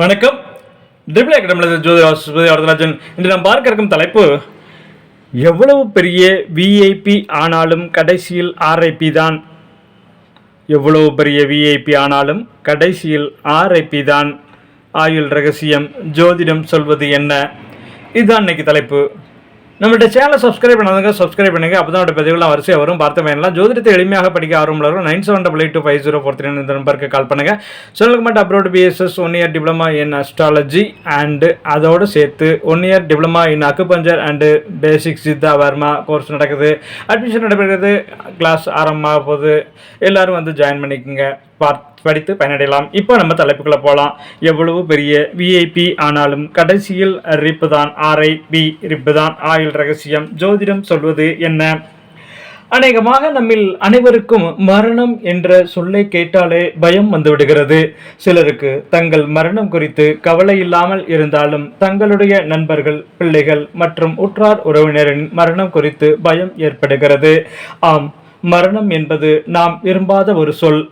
வணக்கம். ட்ரிபிள் அகாடமியில் ஜோதி வரதராஜன் இன்று நாம் பார்க்க இருக்கும் தலைப்பு எவ்வளவு பெரிய விஐபி ஆனாலும் கடைசியில் ஆர்ஐபி தான். எவ்வளவு பெரிய விஐபி ஆனாலும் கடைசியில் ஆர்ஐபி தான். ஆயுள் ரகசியம் ஜோதிடம் சொல்வது என்ன? இதுதான் இன்னைக்கு தலைப்பு. நம்மள்ட்ட சேனலை சப்ஸ்கிரைப் பண்ணாதவங்க சப்ஸ்கிரைப் பண்ணுங்க. அப்போ தான் பதிவுலாம் வரிசையாக வரும். பார்த்து வேணலாம் ஜோதிடத்தை எளிமையாக படிக்க ஆர்வம் nine seven double eight two five zero four three இந்த நம்பருக்கு கால் பண்ணுங்கள் சொல்லுங்க மட்டும் abroad BSS one year diploma in astrology and அதோடு சேர்த்து one year diploma in acupuncture and basic Siddha Varma course நடக்குது. அட்மிஷன் நடைபெறுகிறது. கிளாஸ் ஆரம்பமாக போகுது. எல்லோரும் வந்து ஜாயின் பண்ணிக்கோங்க. படித்து பயனடையலாம். இப்போ நம்ம தலைப்புக்குள்ள போகலாம் எவ்வளவு பெரிய விஐபி ஆனாலும் கடைசியில் ரிப்பு தான் ஆர்ஐ பி ரிப்பு தான் ஆயுள் ரகசியம் ஜோதிடம் சொல்வது என்ன? அநேகமாக நம்மில் அனைவருக்கும் மரணம் என்ற சொல்லை கேட்டாலே பயம் வந்துவிடுகிறது சிலருக்கு தங்கள் மரணம் குறித்து கவலை இல்லாமல் இருந்தாலும் தங்களுடைய நண்பர்கள் பிள்ளைகள் மற்றும் உற்றார் உறவினரின் மரணம் குறித்து பயம் ஏற்படுகிறது. ஆம் மரணம் என்பது நாம் விரும்பாத ஒரு சொல்.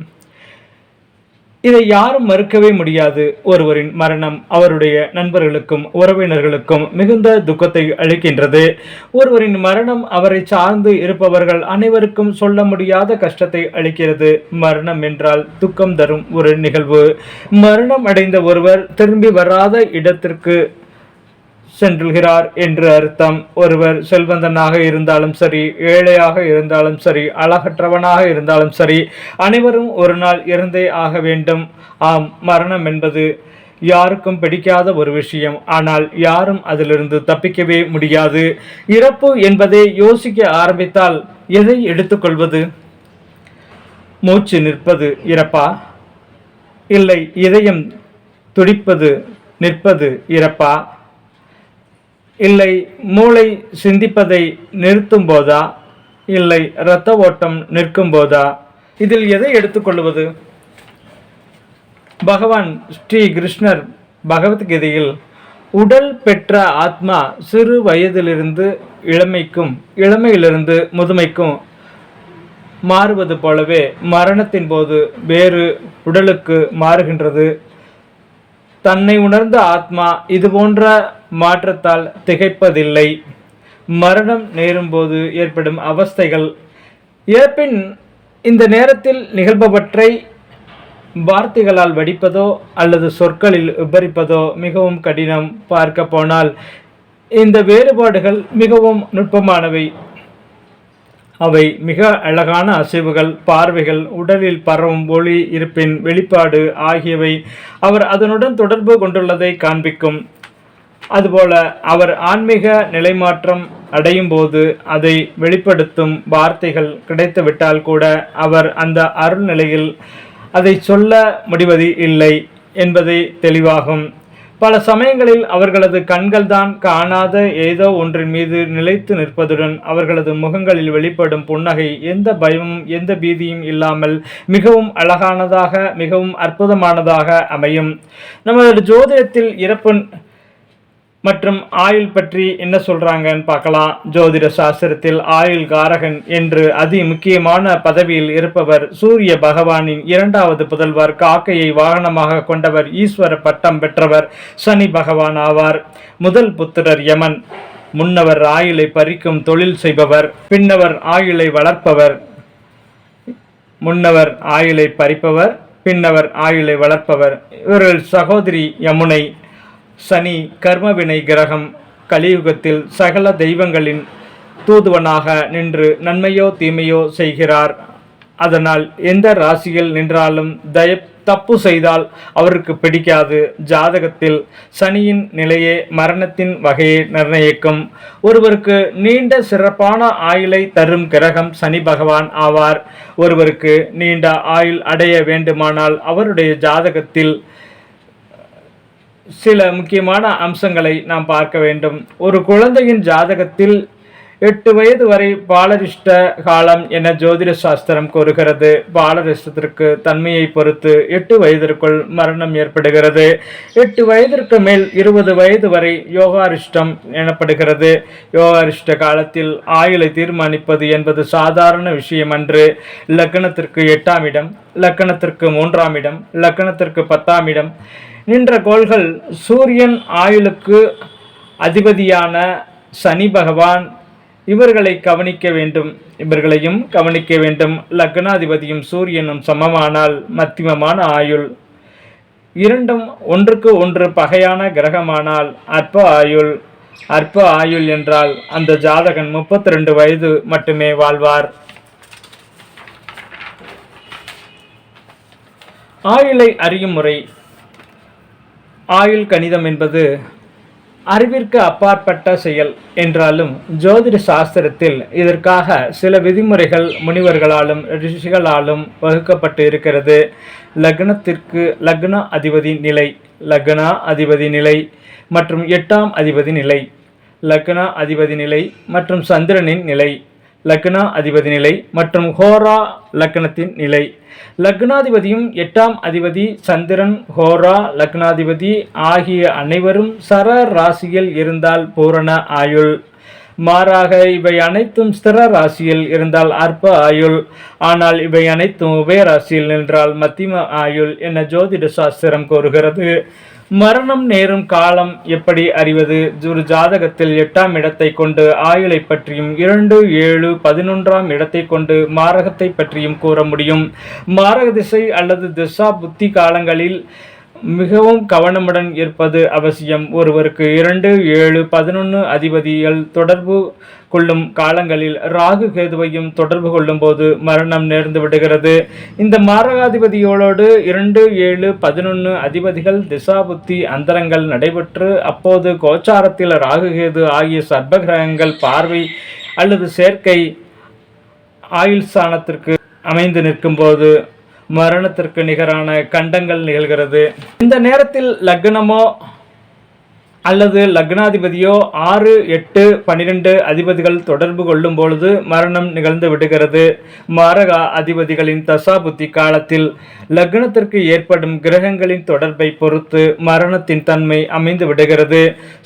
இதை யாரும் மறுக்கவே முடியாது. ஒருவரின் மரணம் அவருடைய நண்பர்களுக்கும் உறவினர்களுக்கும் மிகுந்த துக்கத்தை அளிக்கின்றது. ஒருவரின் மரணம் அவரை சார்ந்து இருப்பவர்கள் அனைவருக்கும் சொல்ல முடியாத கஷ்டத்தை அளிக்கிறது. மரணம் என்றால் துக்கம் தரும் ஒரு நிகழ்வு. மரணம் அடைந்த ஒருவர் திரும்பி வராத இடத்திற்கு சென்றுகிறார் என்று அர்த்தம். ஒருவர் செல்வந்தனாக இருந்தாலும் சரி ஏழையாக இருந்தாலும் சரி அழகற்றவனாக இருந்தாலும் சரி அனைவரும் ஒரு நாள் இருந்தே ஆக வேண்டும். ஆம் மரணம் என்பது யாருக்கும் பிடிக்காத ஒரு விஷயம். ஆனால் யாரும் அதிலிருந்து தப்பிக்கவே முடியாது. இறப்பு என்பதை யோசிக்க ஆரம்பித்தால் எதை எடுத்துக்கொள்வது மூச்சு நிற்பது இறப்பா? இல்லை இதயம் துடிப்பது நிற்பது இறப்பா? இல்லை மூளை சிந்திப்பதை நிறுத்தும் போதா இல்லை இரத்த ஓட்டம் நிற்கும் போதா இதில் எதை எடுத்துக்கொள்வது பகவான் ஸ்ரீ கிருஷ்ணர் பகவத்கீதையில் உடல் பெற்ற ஆத்மா சிறு வயதிலிருந்து இளமைக்கும் இளமையிலிருந்து முதுமைக்கும் மாறுவது போலவே மரணத்தின் போது வேறு உடலுக்கு மாறுகின்றது. தன்னை உணர்ந்த ஆத்மா இது போன்ற மாற்றத்தால் திகைப்பதில்லை. மரணம் நேரும்போது ஏற்படும் அவஸ்தைகள். இறப்பின் இந்த நேரத்தில் நிகழ்பவற்றை வார்த்தைகளால் வடிப்பதோ அல்லது சொற்களில் விபரிப்பதோ மிகவும் கடினம். பார்க்க போனால் இந்த வேறுபாடுகள் மிகவும் நுட்பமானவை. அவை மிக அழகான அசைவுகள் பார்வைகள் உடலில் பரவும் ஒளி இருப்பின் வெளிப்பாடு ஆகியவை அவர் அதனுடன் தொடர்பு கொண்டுள்ளதை காண்பிக்கும். அதுபோல அவர் ஆன்மீக நிலைமாற்றம் அடையும் போது அதை வெளிப்படுத்தும் வார்த்தைகள் கிடைத்துவிட்டால் கூட அவர் அந்த அருள் நிலையில் அதை சொல்ல முடிவது இல்லை என்பதை தெளிவாகும். பல சமயங்களில் அவர்களது கண்கள்தான் காணாத ஏதோ ஒன்றின் மீது நிலைத்து நிற்பதுடன் அவர்களது முகங்களில் வெளிப்படும் புன்னகை எந்த பயமும் எந்த பீதியும் இல்லாமல் மிகவும் அழகானதாக மிகவும் அற்புதமானதாக அமையும். நமது ஜோதிடத்தில் இறப்பு மற்றும் ஆயுள் பற்றி என்ன சொல்றாங்கன்னு பார்க்கலாம். ஜோதிட சாஸ்திரத்தில் ஆயுள் காரகன் என்று அதி முக்கியமான பதவியில் இருப்பவர் சூரிய பகவானின் இரண்டாவது புதல்வர் காக்கையை வாகனமாக கொண்டவர் ஈஸ்வர பட்டம் பெற்றவர் சனி பகவான் ஆவார். முதல் புத்திரர் யமன். முன்னவர் ஆயுளை பறிக்கும் தொழில் செய்பவர் பின்னவர் ஆயுளை வளர்ப்பவர். முன்னவர் ஆயுளை பறிப்பவர் பின்னவர் ஆயுளை வளர்ப்பவர். இவர்கள் சகோதரி யமுனை சனி கர்மவினை கிரகம். கலியுகத்தில் சகல தெய்வங்களின் தூதுவனாக நின்று நன்மையோ தீமையோ செய்கிறார். அதனால் எந்த ராசியில் நின்றாலும் தய தப்பு செய்தால் அவருக்கு பிடிக்காது. ஜாதகத்தில் சனியின் நிலையே மரணத்தின் வகையை நிர்ணயிக்கும். ஒருவருக்கு நீண்ட சிறப்பான ஆயுளை தரும் கிரகம் சனி பகவான் ஆவார். ஒருவருக்கு நீண்ட ஆயுள் அடைய வேண்டுமானால் அவருடைய ஜாதகத்தில் சில முக்கியமான அம்சங்களை நாம் பார்க்க வேண்டும். ஒரு குழந்தையின் ஜாதகத்தில் எட்டு வயது வரை பாலரிஷ்ட காலம் என ஜோதிட சாஸ்திரம் கூறுகிறது. பாலரிஷ்டத்திற்கு தன்மையை பொறுத்து எட்டு வயதிற்குள் மரணம் ஏற்படுகிறது. எட்டு வயதிற்கு மேல் இருபது வயது வரை யோகாரிஷ்டம் எனப்படுகிறது. யோகாரிஷ்ட காலத்தில் ஆயுளை தீர்மானிப்பது என்பது சாதாரண விஷயம் அன்று லக்னத்திற்கு எட்டாம் இடம் லக்கணத்திற்கு மூன்றாம் இடம் லக்கணத்திற்கு பத்தாம் இடம் நின்ற கோள்கள் சூரியன் ஆயுளுக்கு அதிபதியான சனி பகவான். இவர்களை கவனிக்க வேண்டும். இவர்களையும் கவனிக்க வேண்டும். லக்னாதிபதியும் சூரியனும் சமமானால் மத்தியமமான ஆயுள். இரண்டும் ஒன்றுக்கு ஒன்று பகையான கிரகமானால் அற்ப ஆயுள். அற்ப ஆயுள் என்றால் அந்த ஜாதகன் முப்பத்தி ரெண்டு வயது மட்டுமே வாழ்வார். ஆயுளை அறியும் முறை ஆயுள் கணிதம் என்பது அறிவிற்கு அப்பாற்பட்ட செயல் என்றாலும் ஜோதிட சாஸ்திரத்தில் இதற்காக சில விதிமுறைகள் முனிவர்களாலும் ரிஷிகளாலும் வகுக்கப்பட்டு இருக்கிறது. லக்னத்திற்கு லக்ன அதிபதி நிலை லக்னா அதிபதி நிலை மற்றும் எட்டாம் அதிபதி நிலை லக்னா அதிபதி நிலை மற்றும் சந்திரனின் நிலை. லக்னா அதிபதி நிலை மற்றும் ஹோரா லக்னத்தின் நிலை லக்னாதிபதியும் எட்டாம் அதிபதி சந்திரன் ஹோரா லக்னாதிபதி ஆகிய அனைவரும் சர ராசியில் இருந்தால் பூரண ஆயுள். மாறாக இவை அனைத்தும் ஸ்திர ராசியில் இருந்தால் அற்ப ஆயுள். ஆனால் இவை அனைத்தும் உபய ராசியில் நின்றால் மத்திம ஆயுள் என ஜோதிட சாஸ்திரம் கூறுகிறது. மரணம் நேரும் காலம் எப்படி அறிவது? ஒரு ஜாதகத்தில் எட்டாம் இடத்தை கொண்டு ஆயுளை பற்றியும் இரண்டு ஏழு பதினொன்றாம் இடத்தை கொண்டு மாரகத்தை பற்றியும் கூற முடியும். மாரக திசை அல்லது திசா புத்தி காலங்களில் மிகவும் கவனமுடன் இருப்பது அவசியம். ஒருவருக்கு இரண்டு ஏழு பதினொன்று அதிபதிகள் தொடர்பு கொள்ளும் காலங்களில் ராகு கேதுவையும் தொடர்பு கொள்ளும் போது மரணம் நேர்ந்து விடுகிறது. இந்த மாரகாதிபதியோடு இரண்டு ஏழு பதினொன்று அதிபதிகள் திசாபுத்தி அந்தரங்கள் நடைபெற்று அப்போது கோச்சாரத்தில் ராகு கேது ஆகிய சர்பகிரகங்கள் பார்வை அல்லது சேர்க்கை ஆயுள் ஸ்தானத்திற்கு அமைந்து நிற்கும்போது மரணத்திற்கு நிகரான கண்டங்கள் நிகழ்கிறது. இந்த நேரத்தில் லக்னமோ அல்லது லக்னாதிபதியோ ஆறு எட்டு பன்னிரெண்டு அதிபதிகள் தொடர்பு கொள்ளும் பொழுது மரணம் நிகழ்ந்து விடுகிறது. மாரகா அதிபதிகளின் தசாபுத்தி காலத்தில் லக்னத்திற்கு ஏற்படும் கிரகங்களின் தொடர்பை பொறுத்து மரணத்தின் தன்மை அமைந்து விடுகிறது.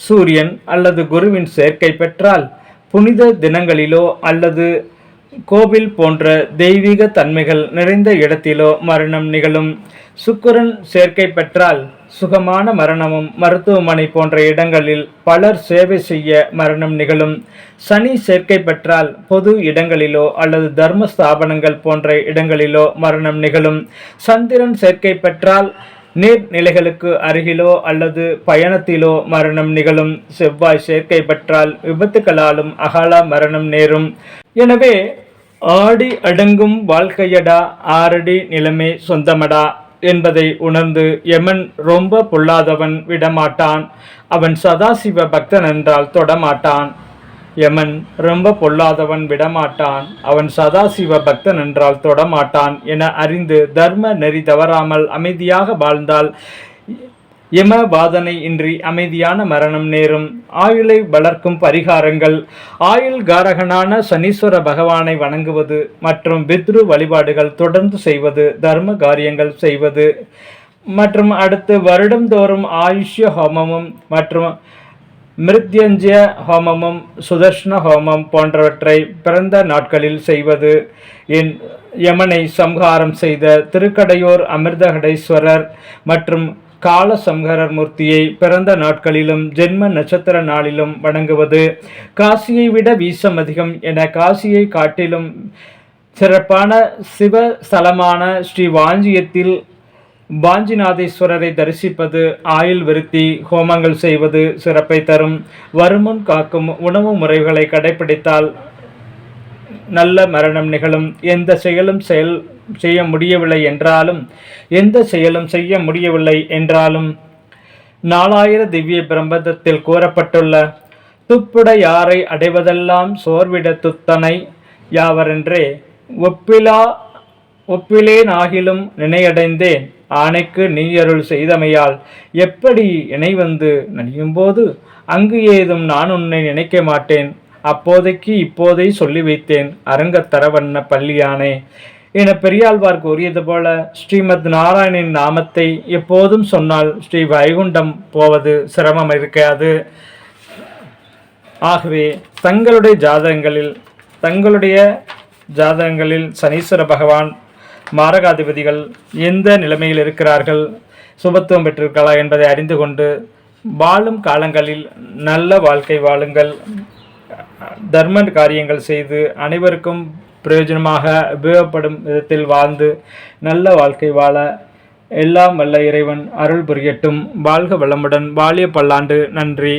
சூரியன் அல்லது குருவின் சேர்க்கை பெற்றால் புனித தினங்களிலோ அல்லது கோவில் போன்ற தெய்வீக தன்மைகள் நிறைந்த இடத்திலோ மரணம் நிகழும். சுக்கரன் சேர்க்கை பெற்றால் சுகமான மரணமும் மருத்துவமனை போன்ற இடங்களில் பலர் சேவை செய்ய மரணம் நிகழும். சனி சேர்க்கை பெற்றால் பொது இடங்களிலோ அல்லது தர்ம ஸ்தாபனங்கள் போன்ற இடங்களிலோ மரணம் நிகழும். சந்திரன் சேர்க்கை பெற்றால் நீர்நிலைகளுக்கு அருகிலோ அல்லது பயணத்திலோ மரணம் நிகழும். செவ்வாய் சேர்க்கை பெற்றால் விபத்துக்களாலும் அகால மரணம் நேரும். எனவே ஆடி அடங்கும் வாழ்க்கையடா ஆரடி நிலைமை சொந்தமடா என்பதை உணர்ந்து யமன் ரொம்ப பொல்லாதவன் விடமாட்டான். அவன் சதாசிவ பக்தன் என்றால் தொடமாட்டான். யமன் ரொம்ப பொல்லாதவன் விடமாட்டான். அவன் சதாசிவ பக்தன் என்றால் தொடமாட்டான் என அறிந்து தர்ம நெறி தவறாமல் அமைதியாக வாழ்ந்தால் யம வாதனை இன்றி அமைதியான மரணம் நேரும். ஆயுளை வளர்க்கும் பரிகாரங்கள். ஆயுள் காரகனான சனீஸ்வர பகவானை வணங்குவது மற்றும் பித்ரு வழிபாடுகள் தொடர்ந்து செய்வது தர்ம காரியங்கள் செய்வது. மற்றும் அடுத்து வருடந்தோறும் ஆயுஷ்ய ஹோமமும் மற்றும் மிருத்யஞ்சய ஹோமமும் சுதர்ஷ்ண ஹோமம் போன்றவற்றை பிறந்த நாட்களில் செய்வது. என் யமனை சம்ஹாரம் செய்த திருக்கடையோர் அமிர்தகடேஸ்வரர் மற்றும் காலசம்ஹரர் மூர்த்தியை பிறந்த நாட்களிலும் ஜென்ம நட்சத்திர நாளிலும் வணங்குவது காசியை விட வீசம் அதிகம் என காசியை காட்டிலும் சிறப்பான சிவஸ்தலமான ஸ்ரீ வாஞ்சியத்தில் வாஞ்சிநாதேஸ்வரரை தரிசிப்பது ஆயுள் விருத்தி ஹோமங்கள் செய்வது சிறப்பை தரும். வருமுன் காக்கும் உணவு முறைகளை கடைபிடித்தால் நல்ல மரணம் நிகழும். எந்த செயலும் செயல் செய்ய முடியவில்லை என்றாலும் எந்த செயலும் செய்ய முடியவில்லை என்றாலும் நாலாயிர திவ்ய பிரபந்தத்தில் கூறப்பட்டுள்ள துப்புட யாரை அடைவதெல்லாம் சோர்விட துத்தனை யாவரென்றே ஒப்பிலா ஒப்பிலேனாகிலும் நினையடைந்தேன். ஆணைக்கு நீயருள் செய்தமையால் எப்படி இணை வந்து நடியும்போது அங்கு ஏதும் நான் உன்னை நினைக்க மாட்டேன். அப்போதைக்கு இப்போதை சொல்லி வைத்தேன் அரங்கத்தரவண்ண பள்ளியானே. என பெரியாழ்வார் கூறியது போல ஸ்ரீமத் நாராயணின் நாமத்தை எப்போதும் சொன்னால் ஸ்ரீ வைகுண்டம் போவது சிரமம் இருக்காது. ஆகவே தங்களுடைய ஜாதகங்களில் தங்களுடைய ஜாதகங்களில் சனீஸ்வர பகவான் மாரகாதிபதிகள் எந்த நிலைமையில் இருக்கிறார்கள் சுபத்துவம் பெற்றிருக்கலாம் என்பதை அறிந்து கொண்டு வாழும் காலங்களில் நல்ல வாழ்க்கை வாழுங்கள். தர்ம காரியங்கள் செய்து அனைவருக்கும் பிரயோஜனமாக உபயோகப்படும் விதத்தில் வாழ்ந்து நல்ல வாழ்க்கை வாழ எல்லாம் வல்ல இறைவன் அருள் புரியட்டும். வாழ்க வளமுடன் வாழிய பல்லாண்டு. நன்றி.